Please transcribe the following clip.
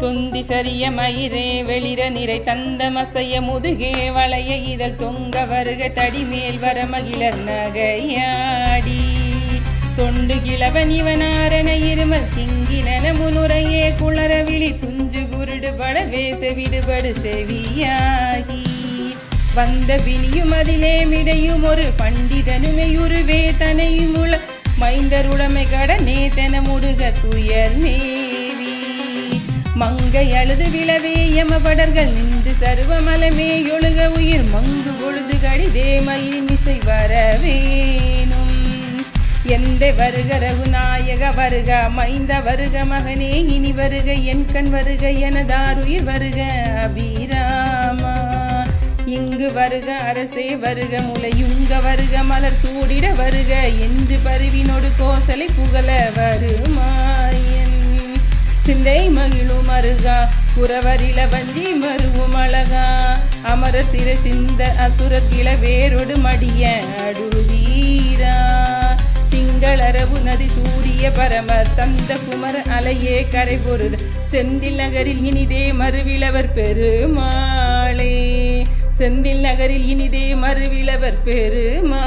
தொந்தி சரிய மயிரே வெளிர நிறை தந்த மசைய முதுகே வளைய இதழ் தொங்க வருக தடி மேல் வர மகிழர் நகையாடி. தொண்டு கிழவன் இவனாரண இருமல் திங்கினன முனுரையே குளர விழி துஞ்சு குருடு பட வேச விடுபடு செவியாகி. வந்த பிணியும் அதிலே மிடையும் ஒரு பண்டிதனுமையுருவே தனையும் உள மைந்தருடமை கடனே தென முடுக துயர் நீ மங்கை அழுது விழவே எமபடர்கள் நின்று சருவமலமே ஒழுக உயிர் மங்கு பொழுது கடிதே மயிமிசை வரவேணும். எந்த வருக ரகுநாயக வருக மைந்த வருக மகனே இனி வருக என் கண் வருக எனதாருயிர் வருக அபிராமா. இங்கு வருக அரசே வருக முளையுங்க வருக மலர் சூடிட வருக என்று பருவினொடு கோசலை புகழ சிந்தை மகிழும் அருகா புறவரில வஞ்சி மருவும் அழகா. அமரர் சிறு சிந்த அசுரர் கிள வேரொடு மடிய அடுவீரா திங்களரவு நதி சூடிய பரமர் தந்த குமர அலையே கரை பொருது செந்தில் நகரில் இனிதே மறுவிளவர் பெருமாளே. செந்தில் நகரில் இனிதே மறுவிளவர் பெருமா